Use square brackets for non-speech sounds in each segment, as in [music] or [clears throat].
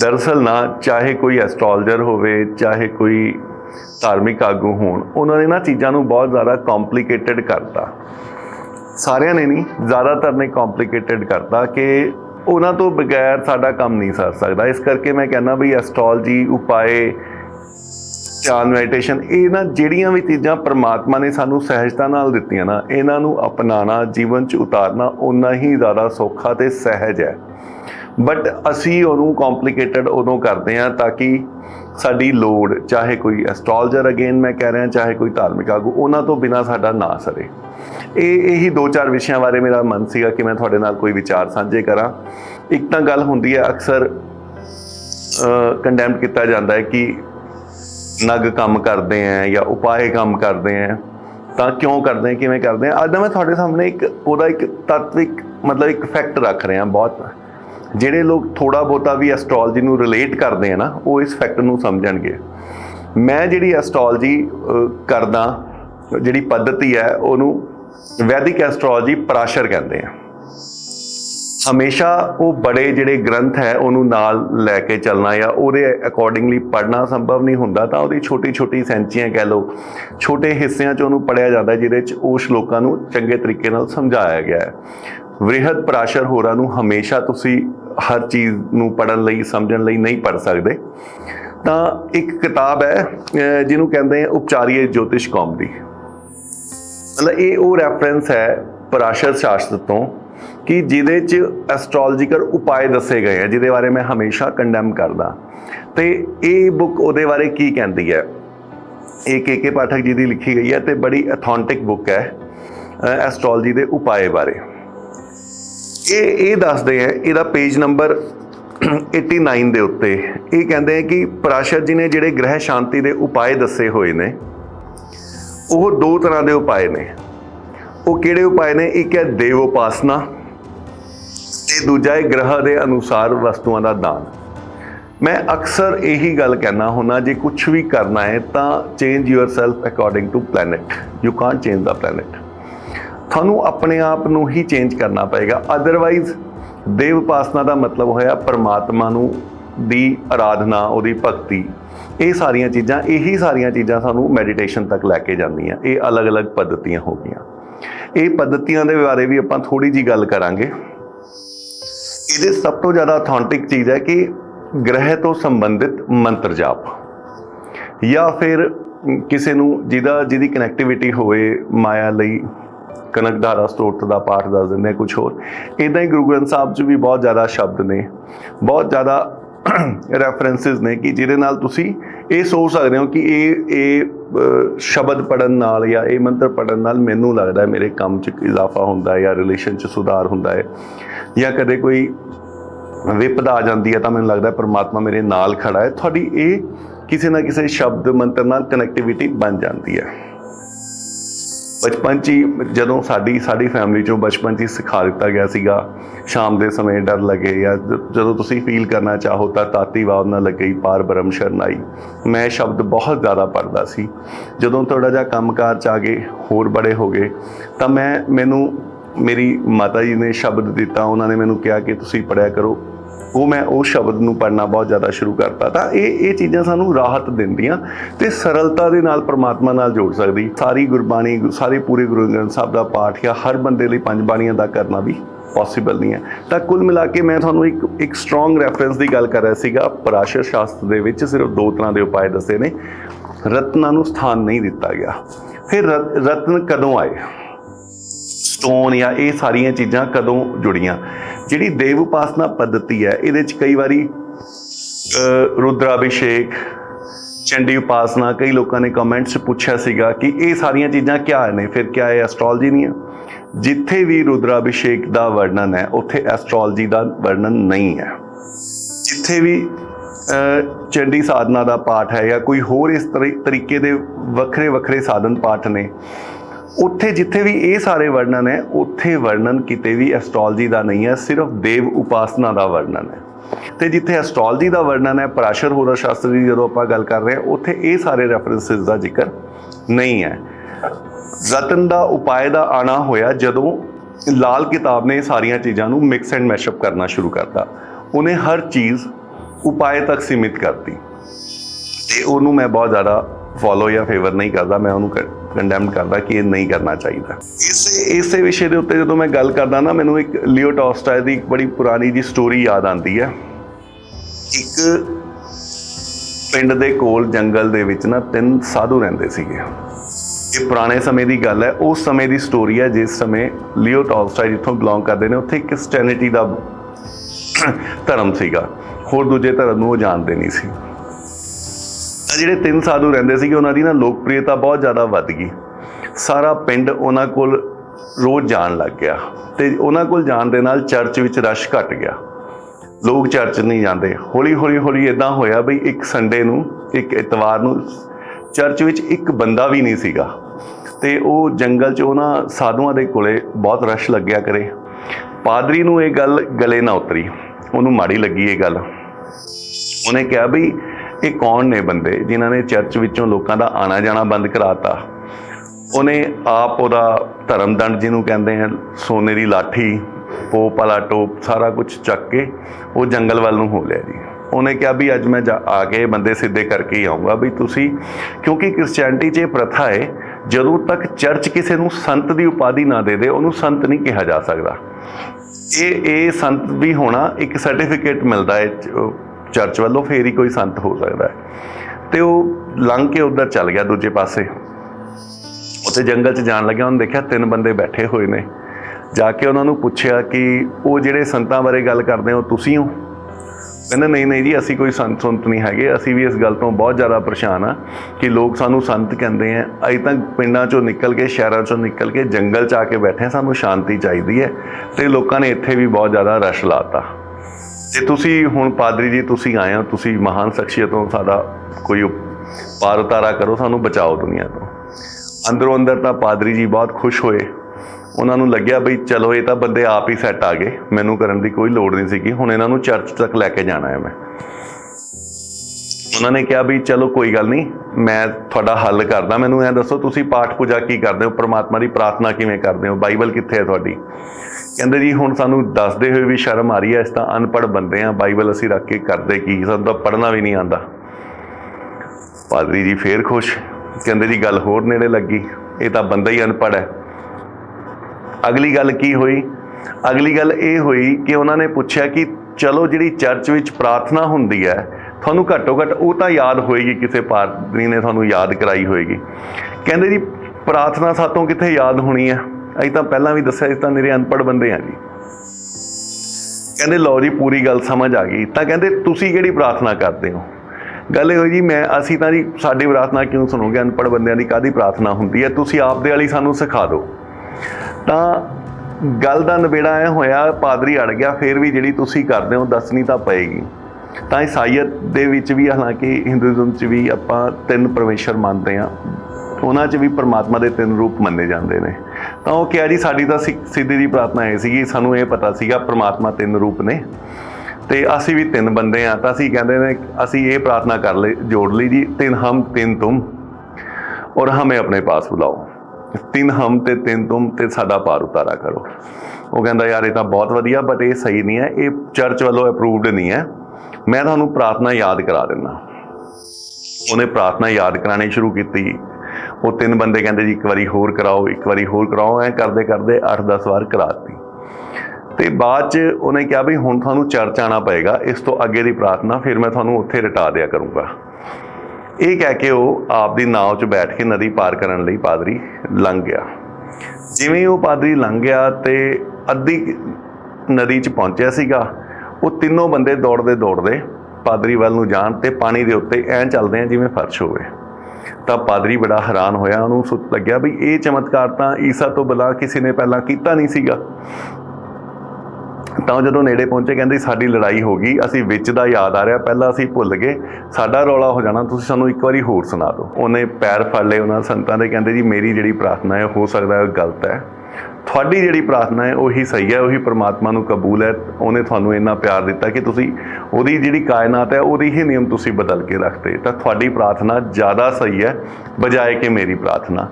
ਦਰਅਸਲ ਨਾ, ਚਾਹੇ ਕੋਈ ਐਸਟ੍ਰੋਲੋਜਰ ਹੋਵੇ, ਚਾਹੇ ਕੋਈ ਧਾਰਮਿਕ ਆਗੂ ਹੋਣ, ਉਹਨਾਂ ਨੇ ਨਾ ਚੀਜ਼ਾਂ ਨੂੰ ਬਹੁਤ ਜ਼ਿਆਦਾ ਕੰਪਲਿਕੇਟਡ ਕਰਤਾ। ਸਾਰਿਆਂ ਨੇ ਨਹੀਂ, ਜ਼ਿਆਦਾਤਰ ਨੇ ਕੰਪਲਿਕੇਟਡ ਕਰਤਾ ਕਿ ਉਹਨਾਂ ਤੋਂ ਬਗੈਰ ਸਾਡਾ ਕੰਮ ਨਹੀਂ ਸਰ ਸਕਦਾ। ਇਸ ਕਰਕੇ ਮੈਂ ਕਹਿੰਦਾ ਵੀ ਐਸਟ੍ਰੋਲੋਜੀ ਉਪਾਏ ਧਿਆਨ ਮੈਡੀਟੇਸ਼ਨ ਇਹ ਨਾ ਜਿਹੜੀਆਂ ਵੀ ਚੀਜ਼ਾਂ ਪ੍ਰਮਾਤਮਾ ਨੇ ਸਾਨੂੰ ਸਹਿਜਤਾ ਨਾਲ ਦਿੱਤੀਆਂ ਨਾ, ਇਹਨਾਂ ਨੂੰ ਅਪਣਾਉਣਾ, ਜੀਵਨ 'ਚ ਉਤਾਰਨਾ ਉਨਾ ਹੀ ਜ਼ਿਆਦਾ ਸੌਖਾ ਤੇ ਸਹਿਜ ਹੈ। ਬਟ ਅਸੀਂ ਉਹਨੂੰ ਕੰਪਲਿਕੇਟਡ ਉਦੋਂ ਕਰਦੇ ਆ ਤਾਂ ਕਿ ਸਾਡੀ ਲੋੜ, ਚਾਹੇ ਕੋਈ ਐਸਟ੍ਰੋਲੋਜਰ ਅਗੇਨ ਮੈਂ ਕਹਿ ਰਿਹਾ, ਚਾਹੇ ਕੋਈ ਧਾਰਮਿਕ ਆਗੂ, ਉਹਨਾਂ ਤੋਂ ਬਿਨਾ ਸਾਡਾ ਨਾ ਸਰੇ। ਇਹ, ਇਹੀ ਦੋ ਚਾਰ ਵਿਸ਼ਿਆਂ ਬਾਰੇ ਮੇਰਾ ਮਨ ਸੀਗਾ ਕਿ ਮੈਂ ਤੁਹਾਡੇ ਨਾਲ ਕੋਈ ਵਿਚਾਰ ਸਾਂਝੇ ਕਰਾਂ। ਇੱਕ ਤਾਂ ਗੱਲ ਹੁੰਦੀ ਹੈ, ਅਕਸਰ ਕੰਡੈਮ ਕੀਤਾ ਜਾਂਦਾ ਹੈ ਕਿ ਨਗ ਕੰਮ ਕਰਦੇ ਆ ਜਾਂ ਉਪਾਏ ਕੰਮ ਕਰਦੇ ਆ ਤਾਂ ਕਿਉਂ ਕਰਦੇ ਆ ਕਿਵੇਂ ਕਰਦੇ ਆ ਅੱਜ ਮੈਂ ਤੁਹਾਡੇ ਸਾਹਮਣੇ ਇੱਕ, ਉਹਦਾ ਇੱਕ ਤਤਵਿਕ, ਮਤਲਬ ਇੱਕ ਫੈਕਟ ਰੱਖ ਰਿਹਾ, ਬਹੁਤ ਜਿਹੜੇ ਲੋਕ ਥੋੜਾ ਬਹੁਤਾ ਵੀ ਐਸਟ੍ਰੋਲੋਜੀ ਨੂੰ ਰਿਲੇਟ ਕਰਦੇ ਆ ਨਾ, ਉਹ ਇਸ ਫੈਕਟ ਨੂੰ ਸਮਝਣਗੇ। ਮੈਂ ਜਿਹੜੀ ਐਸਟ੍ਰੋਲੋਜੀ ਕਰਦਾ, ਜਿਹੜੀ ਪੱਧਤੀ ਹੈ, ਉਹਨੂੰ ਵੈਦਿਕ ਐਸਟ੍ਰੋਲੋਜੀ ਪਰਾਸ਼ਰ ਕਹਿੰਦੇ ਆ। ਹਮੇਸ਼ਾ ਉਹ ਬੜੇ ਜਿਹੜੇ ਗ੍ਰੰਥ ਹੈ, ਉਹਨੂੰ ਨਾਲ ਲੈ ਕੇ ਚੱਲਣਾ ਜਾਂ ਉਹਦੇ ਅਕੋਰਡਿੰਗਲੀ ਪੜਨਾ ਸੰਭਵ ਨਹੀਂ ਹੁੰਦਾ, ਤਾਂ ਉਹਦੀ ਛੋਟੀ ਛੋਟੀ ਸੈਂਚੀਆਂ ਕਹਿ ਲਓ, ਛੋਟੇ ਹਿੱਸਿਆਂ 'ਚ ਉਹਨੂੰ ਪੜਿਆ ਜਾਂਦਾ, ਜਿਹਦੇ 'ਚ ਉਹ ਸ਼ਲੋਕਾਂ ਨੂੰ ਚੰਗੇ ਤਰੀਕੇ ਨਾਲ ਸਮਝਾਇਆ ਗਿਆ ਹੈ। ਬ੍ਰਿਹਦ ਪ੍ਰਾਸ਼ਰ ਹੋਰਾਂ ਨੂੰ ਹਮੇਸ਼ਾ ਤੁਸੀਂ ਹਰ ਚੀਜ਼ ਨੂੰ ਪੜਨ ਲਈ, ਸਮਝਣ ਲਈ ਨਹੀਂ ਪੜ ਸਕਦੇ। ਤਾਂ ਇੱਕ ਕਿਤਾਬ ਹੈ ਜਿਹਨੂੰ ਕਹਿੰਦੇ ਆ ਉਪਚਾਰੀਏ ਜੋਤਿਸ਼ ਕੌਮ ਦੀ ਮਤਲਬ ਇਹ ਉਹ ਰੈਫਰੈਂਸ ਹੈ ਪਰਾਸ਼ਰ ਸ਼ਾਸਤਰ ਤੋਂ ਕਿ ਜਿਹਦੇ ਚ ਐਸਟ੍ਰੋਲੋਜੀਕਲ ਉਪਾਏ ਦੱਸੇ ਗਏ ਆ, ਜਿਹਦੇ ਬਾਰੇ ਮੈਂ ਹਮੇਸ਼ਾ ਕੰਡੈਮ ਕਰਦਾ। ਤੇ ਇਹ ਬੁੱਕ ਉਹਦੇ ਬਾਰੇ ਕੀ ਕਹਿੰਦੀ ਹੈ? ਇਹ ਕੇ ਕੇ ਪਾਠਕ ਜੀ ਦੀ ਲਿਖੀ ਗਈ ਹੈ ਤੇ ਬੜੀ ਅਥੈਂਟਿਕ ਬੁੱਕ ਹੈ ਐਸਟ੍ਰੋਲੋਜੀ ਦੇ ਉਪਾਏ ਬਾਰੇ। ਇਹ ਇਹ ਦੱਸਦੇ ਆ, ਇਹਦਾ ਪੇਜ ਨੰਬਰ 89 ਦੇ ਉੱਤੇ। ਇਹ ਕਹਿੰਦੇ ਆ ਕਿ ਪਰਾਸ਼ਰ ਜੀ ਨੇ ਜਿਹੜੇ ਗ੍ਰਹਿ ਸ਼ਾਂਤੀ ਦੇ ਉਪਾਏ ਦੱਸੇ ਹੋਏ ਨੇ, ਉਹ ਦੋ ਤਰ੍ਹਾਂ ਦੇ ਉਪਾਏ ਨੇ। ਉਹ ਕਿਹੜੇ ਉਪਾਏ ਨੇ? ਇੱਕ ਹੈ ਦੇਵ ਉਪਾਸਨਾ ਤੇ ਦੂਜਾ ਹੈ ਗ੍ਰਹ ਦੇ ਅਨੁਸਾਰ ਵਸਤੂਆਂ ਦਾ ਦਾਨ। ਮੈਂ ਅਕਸਰ ਇਹੀ ਗੱਲ ਕਹਿਣਾ ਹੁੰਦਾ ਜੇ ਕੁਝ ਵੀ ਕਰਨਾ ਹੈ ਤਾਂ change yourself according to planet you can't change the planet ਤੁਹਾਨੂੰ ਆਪਣੇ ਆਪ ਨੂੰ ਹੀ ਚੇਂਜ ਕਰਨਾ ਪਏਗਾ। ਅਦਰਵਾਈਜ਼ ਦੇਵ ਉਪਾਸਨਾ ਦਾ ਮਤਲਬ ਹੋਇਆ ਪਰਮਾਤਮਾ ਨੂੰ ਦੀ ਆਰਾਧਨਾ ਉਹਦੀ ਭਗਤੀ। ਇਹ ਸਾਰੀਆਂ ਚੀਜ਼ਾਂ, ਇਹੀ ਸਾਰੀਆਂ ਚੀਜ਼ਾਂ ਸਾਨੂੰ ਮੈਡੀਟੇਸ਼ਨ ਤੱਕ ਲੈ ਕੇ ਜਾਂਦੀਆਂ। ਇਹ ਅਲੱਗ-ਅਲੱਗ ਪद्धਤੀਆਂ ਹੋ ਗਈਆਂ। ਇਹ ਪद्धਤੀਆਂ ਦੇ ਬਾਰੇ ਵੀ ਆਪਾਂ ਥੋੜੀ ਜੀ ਗੱਲ ਕਰਾਂਗੇ। ਇਹਦੇ ਸਭ ਤੋਂ ਜ਼ਿਆਦਾ ਅਥੈਂਟਿਕ ਚੀਜ਼ ਹੈ ਕਿ ਗ੍ਰਹਿ ਤੋਂ ਸੰਬੰਧਿਤ ਮੰਤਰ ਜਾਪ। ਜਾਂ ਫਿਰ ਕਿਸੇ ਨੂੰ ਜਿਹਦਾ ਜਿਹਦੀ ਕਨੈਕਟੀਵਿਟੀ ਹੋਵੇ ਮਾਇਆ ਲਈ ਕਨਕਧਾਰਾ ਸਤੋਤ ਦਾ ਪਾਠ ਦੱਸ ਦਿੰਦੇ ਆ ਕੁਝ ਹੋਰ। ਇਦਾਂ ਹੀ ਗੁਰੂ ਗ੍ਰੰਥ ਸਾਹਿਬ 'ਚ ਵੀ ਬਹੁਤ ਜ਼ਿਆਦਾ ਸ਼ਬਦ ਨੇ, ਬਹੁਤ ਜ਼ਿਆਦਾ [clears throat] ਰੈਫਰੈਂਸਸ ਨੇ ਕਿ ਜਿਹਦੇ ਨਾਲ ਤੁਸੀਂ ਇਹ ਸੋਚ ਸਕਦੇ ਹੋ ਕਿ ਇਹ ਇਹ ਸ਼ਬਦ ਪੜਨ ਨਾਲ ਜਾਂ ਇਹ ਮੰਤਰ ਪੜਨ ਨਾਲ ਮੈਨੂੰ ਲੱਗਦਾ ਹੈ ਮੇਰੇ ਕੰਮ 'ਚ ਇਜ਼ਾਫਾ ਹੁੰਦਾ ਹੈ ਜਾਂ ਰਿਲੇਸ਼ਨ 'ਚ ਸੁਧਾਰ ਹੁੰਦਾ ਹੈ ਜਾਂ ਕਦੇ ਕੋਈ ਵਿਪਦਾ ਆ ਜਾਂਦੀ ਹੈ ਤਾਂ ਮੈਨੂੰ ਲੱਗਦਾ ਹੈ ਪ੍ਰਮਾਤਮਾ ਮੇਰੇ ਨਾਲ ਖੜਾ ਹੈ। ਤੁਹਾਡੀ ਇਹ ਕਿਸੇ ਨਾ ਕਿਸੇ ਸ਼ਬਦ, ਮੰਤਰ ਨਾਲ ਕਨੈਕਟੀਵਿਟੀ ਬਣ ਜਾਂਦੀ ਹੈ। ਬਚਪਨ 'ਚ ਹੀ ਜਦੋਂ ਸਾਡੀ ਸਾਡੀ ਫੈਮਿਲੀ 'ਚੋਂ ਬਚਪਨ 'ਚ ਹੀ ਸਿਖਾ ਦਿੱਤਾ ਗਿਆ ਸੀਗਾ, ਸ਼ਾਮ ਦੇ ਸਮੇਂ ਡਰ ਲੱਗੇ ਜਾਂ ਜਦੋਂ ਤੁਸੀਂ ਫੀਲ ਕਰਨਾ ਚਾਹੋ ਤਾਂ ਤਾਤੀ ਵਾਵ ਨਾ ਲੱਗੇ, ਪਾਰ ਬ੍ਰਹਮ ਸ਼ਰਨ ਆਈ। ਮੈਂ ਸ਼ਬਦ ਬਹੁਤ ਜ਼ਿਆਦਾ ਪੜ੍ਹਦਾ ਸੀ। ਜਦੋਂ ਥੋੜਾ ਜਿਹਾ ਕੰਮਕਾਰ 'ਚ ਆ ਗਏ, ਹੋਰ ਬੜੇ ਹੋ ਗਏ, ਤਾਂ ਮੈਂ, ਮੈਨੂੰ ਮੇਰੀ ਮਾਤਾ ਜੀ ਨੇ ਸ਼ਬਦ ਦਿੱਤਾ, ਉਹਨਾਂ ਨੇ ਮੈਨੂੰ ਕਿਹਾ ਕਿ ਤੁਸੀਂ ਪੜਿਆ ਕਰੋ। ਉਹ ਮੈਂ ਉਹ ਸ਼ਬਦ ਨੂੰ ਪੜਨਾ ਬਹੁਤ ਜ਼ਿਆਦਾ ਸ਼ੁਰੂ ਕਰਤਾ। ਤਾਂ ਇਹ ਇਹ ਚੀਜ਼ਾਂ ਸਾਨੂੰ ਰਾਹਤ ਦਿੰਦੀਆਂ ਤੇ ਸਰਲਤਾ ਦੇ ਨਾਲ ਪ੍ਰਮਾਤਮਾ ਨਾਲ ਜੋੜ ਸਕਦੀ। ਸਾਰੀ ਗੁਰਬਾਣੀ, ਸਾਰੇ ਪੂਰੇ ਗੁਰੂ ਗ੍ਰੰਥ ਸਾਹਿਬ ਦਾ ਪਾਠ ਜਾਂ ਹਰ ਬੰਦੇ ਲਈ ਪੰਜ ਬਾਣੀਆਂ ਦਾ ਕਰਨਾ ਵੀ ਪੋਸੀਬਲ ਨਹੀਂ ਹੈ। ਤਾਂ ਕੁੱਲ ਮਿਲਾ ਕੇ ਮੈਂ ਤੁਹਾਨੂੰ ਇੱਕ ਇੱਕ ਸਟਰੋਂਗ ਰੈਫਰੈਂਸ ਦੀ ਗੱਲ ਕਰ ਰਿਹਾ ਸੀਗਾ। ਪਰਾਸ਼ਰ ਸ਼ਾਸਤਰ ਦੇ ਵਿੱਚ ਸਿਰਫ ਦੋ ਤਰ੍ਹਾਂ ਦੇ ਉਪਾਏ ਦੱਸੇ ਨੇ। ਰਤਨਾਂ ਨੂੰ ਸਥਾਨ ਨਹੀਂ ਦਿੱਤਾ ਗਿਆ। ਫਿਰ ਰਤ- ਰਤਨ ਕਦੋਂ ਆਏ? ਸਟੋਨ ਜਾਂ ਇਹ ਸਾਰੀਆਂ ਚੀਜ਼ਾਂ ਕਦੋਂ ਜੁੜੀਆਂ? ਜਿਹੜੀ ਦੇਵ ਉਪਾਸਨਾ ਪद्धਤੀ ਹੈ, ਇਹਦੇ ਚ ਕਈ ਵਾਰੀ ਰੁਦਰਾਭਿਸ਼ੇਕ, ਚੰਡੀ ਉਪਾਸਨਾ, ਕਈ ਲੋਕਾਂ ਨੇ ਕਮੈਂਟਸ ਪੁੱਛਿਆ ਸੀਗਾ ਕਿ ਇਹ ਸਾਰੀਆਂ ਚੀਜ਼ਾਂ ਕਿਆ ਨੇ? ਫਿਰ ਕਿਆ ਇਹ ਐਸਟ੍ਰੋਲੋਜੀ ਨਹੀਂ ਹੈ ਜਿੱਥੇ ਵੀ ਰੁਦਰਾਭਿਸ਼ੇਕ ਦਾ ਵਰਣਨ ਹੈ, ਉੱਥੇ ਐਸਟ੍ਰੋਲੋਜੀ ਦਾ ਵਰਣਨ ਨਹੀਂ ਹੈ। ਜਿੱਥੇ ਵੀ ਚੰਡੀ ਸਾਧਨਾ ਦਾ ਪਾਠ ਹੈ ਜਾਂ ਕੋਈ ਹੋਰ ਇਸ ਤਰੀ- ਤਰੀਕੇ ਦੇ ਵੱਖਰੇ ਵੱਖਰੇ ਸਾਧਨ ਪਾਠ ਨੇ ਉੱਥੇ ਜਿੱਥੇ ਵੀ ਇਹ ਸਾਰੇ ਵਰਣਨ ਹੈ, ਉੱਥੇ ਵਰਣਨ ਕਿਤੇ ਵੀ ਐਸਟ੍ਰੋਲੋਜੀ ਦਾ ਨਹੀਂ ਹੈ, ਸਿਰਫ ਦੇਵ ਉਪਾਸਨਾ ਦਾ ਵਰਣਨ ਹੈ। ਤੇ ਜਿੱਥੇ ਐਸਟ੍ਰੋਲੋਜੀ ਦਾ ਵਰਣਨ ਹੈ, ਪਰਾਸ਼ਰ ਹੋਰਾ ਸ਼ਾਸਤਰ ਦੀ ਜਦੋਂ ਆਪਾਂ ਗੱਲ ਕਰ ਰਹੇ ਹਾਂ, ਉੱਥੇ ਇਹ ਸਾਰੇ ਰੈਫਰੈਂਸਸ ਦਾ ਜ਼ਿਕਰ ਨਹੀਂ ਹੈ। ਰਤਨ ਦਾ ਉਪਾਏ ਦਾ ਆਣਾ ਹੋਇਆ ਜਦੋਂ ਲਾਲ ਕਿਤਾਬ ਨੇ ਇਹ ਸਾਰੀਆਂ ਚੀਜ਼ਾਂ ਨੂੰ ਮਿਕਸ ਐਂਡ ਮੈਸ਼ਅਪ ਕਰਨਾ ਸ਼ੁਰੂ ਕਰਤਾ। ਉਹਨੇ ਹਰ ਚੀਜ਼ ਉਪਾਏ ਤੱਕ ਸੀਮਿਤ ਕਰਤੀ। ਤੇ ਉਹਨੂੰ ਮੈਂ ਬਹੁਤ ਜ਼ਿਆਦਾ ਫੋਲੋ ਜਾਂ ਫੇਵਰ ਨਹੀਂ ਕਰਦਾ, ਮੈਂ ਉਹਨੂੰ ਕੰਡੈਮ ਕਰਦਾ ਕਿ ਇਹ ਨਹੀਂ ਕਰਨਾ ਚਾਹੀਦਾ। ਇਸੇ ਇਸੇ ਵਿਸ਼ੇ ਦੇ ਉੱਤੇ ਜਦੋਂ ਮੈਂ ਗੱਲ ਕਰਦਾ ਨਾ, ਮੈਨੂੰ ਇੱਕ ਲਿਓ ਟੋਸਟਾਏ ਦੀ ਇੱਕ ਬੜੀ ਪੁਰਾਣੀ ਜੀ ਸਟੋਰੀ ਯਾਦ ਆਉਂਦੀ ਹੈ। ਇੱਕ ਪਿੰਡ ਦੇ ਕੋਲ, ਜੰਗਲ ਦੇ ਵਿੱਚ ਨਾ ਤਿੰਨ ਸਾਧੂ ਰਹਿੰਦੇ ਸੀਗੇ। ਇਹ ਪੁਰਾਣੇ ਸਮੇਂ ਦੀ ਗੱਲ ਹੈ। ਉਸ ਸਮੇਂ ਦੀ ਸਟੋਰੀ ਹੈ, ਜਿਸ ਸਮੇਂ ਲਿਓ ਟੋਲਸਟਾਈ ਜਿੱਥੋਂ ਬਿਲੋਂਗ ਕਰਦੇ ਨੇ, ਉੱਥੇ ਕ੍ਰਿਸਚੀਅਨਿਟੀ ਦਾ ਧਰਮ ਸੀਗਾ। ਹੋਰ ਦੂਜੇ ਧਰਮ ਨੂੰ ਉਹ ਜਾਣਦੇ ਨਹੀਂ ਸੀ। ਆ ਜਿਹੜੇ ਤਿੰਨ ਸਾਧੂ ਰਹਿੰਦੇ ਸੀਗੇ, ਉਹਨਾਂ ਦੀ ਨਾ ਲੋਕਪ੍ਰਿਯਤਾ ਬਹੁਤ ਜ਼ਿਆਦਾ ਵੱਧ ਗਈ। ਸਾਰਾ ਪਿੰਡ ਉਹਨਾਂ ਕੋਲ ਰੋਜ਼ ਜਾਣ ਲੱਗ ਗਿਆ ਤੇ ਉਹਨਾਂ ਕੋਲ ਜਾਣ ਦੇ ਨਾਲ ਚਰਚ ਵਿੱਚ ਰਸ਼ ਘਟ ਗਿਆ। ਲੋਕ ਚਰਚ ਨਹੀਂ ਜਾਂਦੇ। ਹੌਲੀ ਹੌਲੀ ਹੌਲੀ ਇਦਾਂ ਹੋਇਆ ਬਈ ਇੱਕ ਸੰਡੇ ਨੂੰ, ਇੱਕ ਇਤਵਾਰ ਨੂੰ ਚਰਚ ਵਿੱਚ ਇੱਕ ਬੰਦਾ ਵੀ ਨਹੀਂ ਸੀਗਾ। ਤੇ ਉਹ ਜੰਗਲ 'ਚ ਉਹਨਾਂ ਸਾਧੂਆਂ ਦੇ ਕੋਲੇ ਬਹੁਤ ਰਸ਼ ਲੱਗਿਆ ਕਰੇ। ਪਾਦਰੀ ਨੂੰ ਇਹ ਗੱਲ ਗਲੇ ਨਾ ਉਤਰੀ। ਉਹਨੂੰ ਮਾੜੀ ਲੱਗੀ ਇਹ ਗੱਲ। ਉਹਨੇ ਕਿਹਾ ਬਈ ਇਹ ਕੌਣ ਨੇ ਬੰਦੇ ਜਿਨ੍ਹਾਂ ਨੇ ਚਰਚ ਵਿੱਚੋਂ ਲੋਕਾਂ ਦਾ ਆਣਾ ਜਾਣਾ ਬੰਦ ਕਰਾਤਾ? ਉਹਨੇ ਆਪ ਉਹਦਾ ਧਰਮ ਦੰਡ ਜਿਹਨੂੰ ਕਹਿੰਦੇ ਆ, ਸੋਨੇ ਦੀ ਲਾਠੀ, ਪੋਪ ਵਾਲਾ ਟੋਪ, ਸਾਰਾ ਕੁਝ ਚੱਕ ਕੇ ਉਹ ਜੰਗਲ ਵੱਲ ਨੂੰ ਹੋ ਲਿਆ ਜੀ। ਉਹਨੇ ਕਿਹਾ ਵੀ ਅੱਜ ਮੈਂ ਜਾ- ਆ ਕੇ ਬੰਦੇ ਸਿੱਧੇ ਕਰਕੇ ਹੀ ਆਉਂਗਾ ਵੀ ਤੁਸੀਂ, ਕਿਉਂਕਿ ਕ੍ਰਿਸਚੀਅਨਿਟੀ 'ਚ ਇਹ ਪ੍ਰਥਾ ਹੈ, ਜਦੋਂ ਤੱਕ ਚਰਚ ਕਿਸੇ ਨੂੰ ਸੰਤ ਦੀ ਉਪਾਧੀ ਨਾ ਦੇ ਦੇ, ਉਹਨੂੰ ਸੰਤ ਨਹੀਂ ਕਿਹਾ ਜਾ ਸਕਦਾ। ਇਹ ਇਹ ਸੰਤ ਵੀ ਹੋਣਾ ਇੱਕ ਸਰਟੀਫਿਕੇਟ ਮਿਲਦਾ ਹੈ ਚਰਚ ਵੱਲੋਂ ਫੇਰ ਹੀ ਕੋਈ ਸੰਤ ਹੋ ਸਕਦਾ ਹੈ। ਤੇ ਉਹ ਲੰਘ ਕੇ ਉਧਰ ਚੱਲ ਗਿਆ ਦੂਜੇ ਪਾਸੇ। ਉੱਥੇ ਜੰਗਲ 'ਚ ਜਾਣ ਲੱਗਿਆ ਉਹਨੇ ਦੇਖਿਆ ਤਿੰਨ ਬੰਦੇ ਬੈਠੇ ਹੋਏ ਨੇ। ਜਾ ਕੇ ਉਹਨਾਂ ਨੂੰ ਪੁੱਛਿਆ ਕਿ ਉਹ ਜਿਹੜੇ ਸੰਤਾਂ ਬਾਰੇ ਗੱਲ ਕਰਦੇ ਹੋ ਤੁਸੀਂ ਹੋ? ਕਹਿੰਦੇ ਨਹੀਂ ਨਹੀਂ ਜੀ ਅਸੀਂ ਕੋਈ ਸੰਤ ਸੰਤ ਨਹੀਂ ਹੈਗੇ। ਅਸੀਂ ਵੀ ਇਸ ਗੱਲ ਤੋਂ ਬਹੁਤ ਜ਼ਿਆਦਾ ਪਰੇਸ਼ਾਨ ਆ ਕਿ ਲੋਕ ਸਾਨੂੰ ਸੰਤ ਕਹਿੰਦੇ ਆ। ਅਜੇ ਤੱਕ ਪਿੰਡਾਂ ਚੋਂ ਨਿਕਲ ਕੇ ਸ਼ਹਿਰਾਂ ਚੋਂ ਨਿਕਲ ਕੇ ਜੰਗਲ 'ਚ ਆ ਕੇ ਬੈਠੇ ਹਾਂ, ਸਾਨੂੰ ਸ਼ਾਂਤੀ ਚਾਹੀਦੀ ਹੈ ਤੇ ਲੋਕਾਂ ਨੇ ਇੱਥੇ ਵੀ ਬਹੁਤ ਜ਼ਿਆਦਾ ਰਸ਼ ਲਾਤਾ। ਜੇ ਤੁਸੀਂ ਹੁਣ ਪਾਦਰੀ ਜੀ ਤੁਸੀਂ ਆਏ ਹੋ, ਤੁਸੀਂ ਮਹਾਨ ਸ਼ਖਸੀਅਤ ਹੋ, ਸਾਡਾ ਕੋਈ ਪਾਰ ਉਤਾਰਾ ਕਰੋ, ਸਾਨੂੰ ਬਚਾਓ ਦੁਨੀਆ ਤੋਂ। ਅੰਦਰੋਂ ਅੰਦਰ ਤਾਂ ਪਾਦਰੀ ਜੀ ਬਹੁਤ ਖੁਸ਼ ਹੋਏ। ਉਹਨਾਂ ਨੂੰ ਲੱਗਿਆ ਬਈ ਚਲੋ ਇਹ ਤਾਂ ਬੰਦੇ ਆਪ ਹੀ ਸੈੱਟ ਆ ਗਏ। ਮੈਨੂੰ ਕਰਨ ਦੀ ਕੋਈ ਲੋੜ ਨਹੀਂ ਸੀਗੀ। ਹੁਣ ਇਹਨਾਂ ਨੂੰ ਚਰਚ ਤੱਕ ਲੈ ਕੇ ਜਾਣਾ ਹੈ ਮੈਂ। ਉਹਨਾਂ ਨੇ ਕਿਹਾ ਵੀ ਚਲੋ ਕੋਈ ਗੱਲ ਨਹੀਂ, ਮੈਂ ਤੁਹਾਡਾ ਹੱਲ ਕਰਦਾ, ਮੈਨੂੰ ਇਹ ਦੱਸੋ ਤੁਸੀਂ ਪਾਠ ਪੂਜਾ ਕੀ ਕਰਦੇ ਹੋ, ਪ੍ਰਮਾਤਮਾ ਦੀ ਪ੍ਰਾਰਥਨਾ ਕਿਵੇਂ ਕਰਦੇ ਹੋ, ਬਾਈਬਲ ਕਿੱਥੇ ਹੈ ਤੁਹਾਡੀ? ਕਹਿੰਦੇ ਜੀ ਹੁਣ ਸਾਨੂੰ ਦੱਸਦੇ ਹੋਏ ਵੀ ਸ਼ਰਮ ਆ ਰਹੀ ਹੈ, ਇਸ ਤਾਂ ਅਨਪੜ੍ਹ ਬੰਦੇ ਆ, ਬਾਈਬਲ ਅਸੀਂ ਰੱਖ ਕੇ ਕਰਦੇ ਕੀ, ਸਾਨੂੰ ਤਾਂ ਪੜ੍ਹਨਾ ਵੀ ਨਹੀਂ ਆਂਦਾ ਪਾਦਰੀ ਜੀ ਫੇਰ ਖੁਸ਼, ਕਹਿੰਦੇ ਜੀ ਗੱਲ ਹੋਰ ਨੇੜੇ ਲੱਗੀ, ਇਹ ਤਾਂ ਬੰਦਾ ਹੀ ਅਨਪੜ੍ਹ ਹੈ। ਅਗਲੀ ਗੱਲ ਕੀ ਹੋਈ? ਅਗਲੀ ਗੱਲ ਇਹ ਹੋਈ ਕਿ ਉਹਨਾਂ ਨੇ ਪੁੱਛਿਆ ਕਿ ਚਲੋ ਜਿਹੜੀ ਚਰਚ ਵਿੱਚ ਪ੍ਰਾਰਥਨਾ ਹੁੰਦੀ ਹੈ ਤੁਹਾਨੂੰ ਘੱਟੋ ਘੱਟ ਉਹ ਤਾਂ ਯਾਦ ਹੋਏਗੀ, ਕਿਸੇ ਪਾਦਰੀ ਨੇ ਤੁਹਾਨੂੰ ਯਾਦ ਕਰਾਈ ਹੋਏਗੀ। ਕਹਿੰਦੇ ਜੀ, ਪ੍ਰਾਰਥਨਾ ਸਾਤੋਂ ਕਿੱਥੇ ਯਾਦ ਹੋਣੀ ਹੈ ਅਸੀਂ ਤਾਂ ਪਹਿਲਾਂ ਵੀ ਦੱਸਿਆ ਇਸ ਤਾਂ ਮੇਰੇ ਅਨਪੜ੍ਹ ਬੰਦੇ ਆ ਜੀ। ਕਹਿੰਦੇ, ਲਓ ਜੀ, ਪੂਰੀ ਗੱਲ ਸਮਝ ਆ ਗਈ। ਤਾਂ ਕਹਿੰਦੇ, ਤੁਸੀਂ ਕਿਹੜੀ ਪ੍ਰਾਰਥਨਾ ਕਰਦੇ ਹੋ? ਗੱਲ ਇਹ ਹੋਈ ਜੀ, ਮੈਂ, ਅਸੀਂ ਤਾਂ ਜੀ, ਸਾਡੀ ਪ੍ਰਾਰਥਨਾ ਕਿਉਂ ਸੁਣੋਗੇ? ਅਨਪੜ੍ਹ ਬੰਦਿਆਂ ਦੀ ਕਾਦੀ ਪ੍ਰਾਰਥਨਾ ਹੁੰਦੀ ਹੈ? ਤੁਸੀਂ ਆਪਦੇ ਵਾਲੀ ਸਾਨੂੰ ਸਿਖਾ ਦਿਓ। ਤਾਂ ਗੱਲ ਦਾ ਨਵੇੜਾ ਐ ਹੋਇਆ, ਪਾਦਰੀ ਅੜ ਗਿਆ, ਫਿਰ ਵੀ ਜਿਹੜੀ ਤੁਸੀਂ ਕਰਦੇ ਹੋ, ਦੱਸਣੀ ਤਾਂ ਪਏਗੀ। ਤਾਂ ਈਸਾਈਅਤ ਦੇ ਵਿੱਚ ਵੀ ਹਾਲਾਂਕਿ ਹਿੰਦੂਇਜ਼ਮ 'ਚ ਵੀ ਆਪਾਂ ਤਿੰਨ ਪਰਮੇਸ਼ਰ ਮੰਨਦੇ ਆ ਉਹਨਾਂ 'ਚ ਵੀ ਪਰਮਾਤਮਾ ਦੇ ਤਿੰਨ ਰੂਪ ਮੰਨੇ ਜਾਂਦੇ ਨੇ। ਤਾਂ ਉਹ ਕਿਹਾ ਜੀ, ਸਾਡੀ ਤਾਂ ਸਿ- ਸਿੱਧੀ ਦੀ ਪ੍ਰਾਰਥਨਾ ਇਹ ਸੀਗੀ, ਸਾਨੂੰ ਇਹ ਪਤਾ ਸੀਗਾ ਪਰਮਾਤਮਾ ਤਿੰਨ ਰੂਪ ਨੇ। ਤੇ ਅਸੀਂ ਵੀ ਤਿੰਨ ਬੰਦੇ ਆ ਤਾਂ ਅਸੀਂ ਕਹਿੰਦੇ ਨੇ, ਅਸੀਂ ਇਹ ਪ੍ਰਾਰਥਨਾ ਕਰ ਲਈ, ਜੋੜ ਲਈ ਜੀ, ਤਿੰਨ ਹਮ, ਤਿੰਨ ਤੁਮ ਔਰ ਹਮੇ ਆਪਣੇ ਪਾਸ ਬੁਲਾਓ। ਤਿੰਨ ਹਮ ਤੇ ਤਿੰਨ ਤੁਮ ਤੇ ਸਾਡਾ ਪਾਰ ਉਤਾਰਾ ਕਰੋ। ਉਹ ਕਹਿੰਦਾ, ਯਾਰ ਇਹ ਤਾਂ ਬਹੁਤ ਵਧੀਆ ਬਟ ਇਹ ਸਹੀ ਨਹੀਂ ਹੈ, ਇਹ ਚਰਚ ਵੱਲੋਂ ਅਪਰੂਵਡ ਨਹੀਂ ਹੈ। ਮੈਂ ਤੁਹਾਨੂੰ ਪ੍ਰਾਰਥਨਾ ਯਾਦ ਕਰਾ ਦਿੰਦਾ। ਉਹਨੇ ਪ੍ਰਾਰਥਨਾ ਯਾਦ ਕਰਾਣੀ ਸ਼ੁਰੂ ਕੀਤੀ। ਉਹ ਤਿੰਨ ਬੰਦੇ ਕਹਿੰਦੇ ਜੀ, ਇੱਕ ਵਾਰੀ ਹੋਰ ਕਰਾਓ, ਇੱਕ ਵਾਰੀ ਹੋਰ ਕਰਾਓ, ਐ ਕਰਦੇ ਕਰਦੇ 8-10 ਵਾਰ ਕਰਾਤੀ। ਤੇ ਬਾਅਦ ਚ ਉਹਨੇ ਕਿਹਾ ਵੀ ਹੁਣ ਤੁਹਾਨੂੰ ਚਰਚ ਆਣਾ ਪਏਗਾ, ਇਸ ਤੋਂ ਅੱਗੇ ਦੀ ਪ੍ਰਾਰਥਨਾ, ਫਿਰ ਮੈਂ ਤੁਹਾਨੂੰ ਉੱਥੇ ਰਟਾ ਦਿਆ ਕਰੂੰਗਾ। ਇਹ ਕਹਿ ਕੇ ਉਹ ਆਪ ਦੀ ਨਾਵ 'ਚ ਬੈਠ ਕੇ ਨਦੀ ਪਾਰ ਕਰਨ ਲਈ ਪਾਦਰੀ ਲੰਘ ਗਿਆ। ਜਿਵੇਂ ਉਹ ਪਾਦਰੀ ਲੰਘ ਗਿਆ ਤੇ ਅੱਧੀ ਨਦੀ 'ਚ ਪਹੁੰਚਿਆ ਸੀਗਾ ਉਹ ਤਿੰਨੋਂ ਬੰਦੇ ਦੌੜਦੇ ਦੌੜਦੇ ਪਾਦਰੀ ਵੱਲ ਨੂੰ ਜਾਣ ਤੇ ਪਾਣੀ ਦੇ ਉੱਤੇ ਐਂ ਚੱਲਦੇ ਆ ਜਿਵੇਂ ਫਰਸ਼ ਹੋਵੇ। ਤਾਂ ਪਾਦਰੀ ਬੜਾ ਹੈਰਾਨ ਹੋਇਆ, ਉਹਨੂੰ ਸੁੱਤ ਲੱਗਿਆ ਵੀ ਇਹ ਚਮਤਕਾਰ ਤਾਂ ਈਸਾ ਤੋਂ ਬਲਾ ਕਿਸੇ ਨੇ ਪਹਿਲਾਂ ਕੀਤਾ ਨਹੀਂ ਸੀਗਾ। ਤਾਂ ਉਹ ਜਦੋਂ ਨੇੜੇ ਪਹੁੰਚੇ ਕਹਿੰਦੇ, ਸਾਡੀ ਲੜਾਈ ਹੋ ਗਈ, ਅਸੀਂ ਵਿੱਚ ਦਾ ਯਾਦ ਆ ਰਿਹਾ, ਪਹਿਲਾਂ ਅਸੀਂ ਭੁੱਲ ਗਏ, ਸਾਡਾ ਰੌਲਾ ਹੋ ਜਾਣਾ, ਤੁਸੀਂ ਸਾਨੂੰ ਇੱਕ ਵਾਰੀ ਹੋਰ ਸੁਣਾ ਦਿਓ। ਉਹਨੇ ਪੈਰ ਫੜ ਲਏ ਉਹਨਾਂ ਸੰਤਾਂ ਦੇ, ਕਹਿੰਦੇ ਜੀ, ਮੇਰੀ ਜਿਹੜੀ ਪ੍ਰਾਰਥਨਾ ਹੈ, ਹੋ ਸਕਦਾ ਹੈ, ਗਲਤ ਹੈ। ਤੁਹਾਡੀ ਜਿਹੜੀ ਪ੍ਰਾਰਥਨਾ ਹੈ, ਉਹੀ ਸਹੀ ਹੈ, ਉਹੀ ਪ੍ਰਮਾਤਮਾ ਨੂੰ ਕਬੂਲ ਹੈ। ਉਹਨੇ ਤੁਹਾਨੂੰ ਇੰਨਾ ਪਿਆਰ ਦਿੱਤਾ ਕਿ ਤੁਸੀਂ ਉਹਦੀ ਜਿਹੜੀ ਕਾਇਨਾਤ ਹੈ, ਉਹਦੀ ਹੀ ਨਿਯਮ ਤੁਸੀਂ ਬਦਲ ਕੇ ਰੱਖਦੇ ਤਾਂ ਤੁਹਾਡੀ ਪ੍ਰਾਰਥਨਾ ਜ਼ਿਆਦਾ ਸਹੀ ਹੈ, ਬਜਾਏ ਕਿ ਮੇਰੀ ਪ੍ਰਾਰਥਨਾ।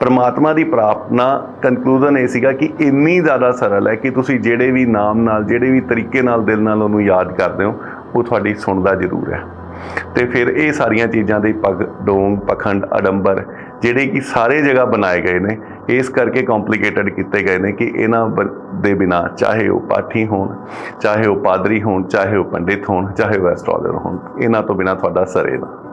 ਪਰਮਾਤਮਾ ਦੀ ਪ੍ਰਾਰਥਨਾ ਕਨਕਲੂਜਨ ਇਹ ਸੀਗਾ ਕਿ ਇੰਨੀ ਜ਼ਿਆਦਾ ਸਰਲ ਹੈ ਕਿ ਤੁਸੀਂ ਜਿਹੜੇ ਵੀ ਨਾਮ ਨਾਲ, ਜਿਹੜੇ ਵੀ ਤਰੀਕੇ ਨਾਲ ਦਿਲ ਨਾਲ ਉਹਨੂੰ ਯਾਦ ਕਰਦੇ ਹੋ, ਉਹ ਤੁਹਾਡੀ ਸੁਣਦਾ ਜ਼ਰੂਰ ਹੈ। ਤੇ ਫਿਰ ਇਹ ਸਾਰੀਆਂ ਚੀਜ਼ਾਂ ਦੇ ਪਗ, ਡੋਂਗ, ਪਖੰਡ, ਅਡੰਬਰ, ਜਿਹੜੇ ਕਿ ਸਾਰੇ ਜਗ੍ਹਾ ਬਣਾਏ ਗਏ ਨੇ, ਇਸ ਕਰਕੇ ਕੰਪਲਿਕੇਟਡ ਕੀਤੇ ਗਏ ਨੇ ਕਿ ਇਹਨਾਂ ਬ- ਦੇ ਬਿਨਾ ਚਾਹੇ ਉਹ ਪਾਠੀ ਹੋਣ, ਚਾਹੇ ਉਹ ਪਾਦਰੀ ਹੋਣ, ਚਾਹੇ ਉਹ ਪੰਡਿਤ ਹੋਣ, ਚਾਹੇ ਉਹ ਐਸਟ੍ਰੋਲੋਜਰ ਹੋਣ, ਇਹਨਾਂ ਤੋਂ ਬਿਨਾ ਤੁਹਾਡਾ ਸਰੇ ਨਾ।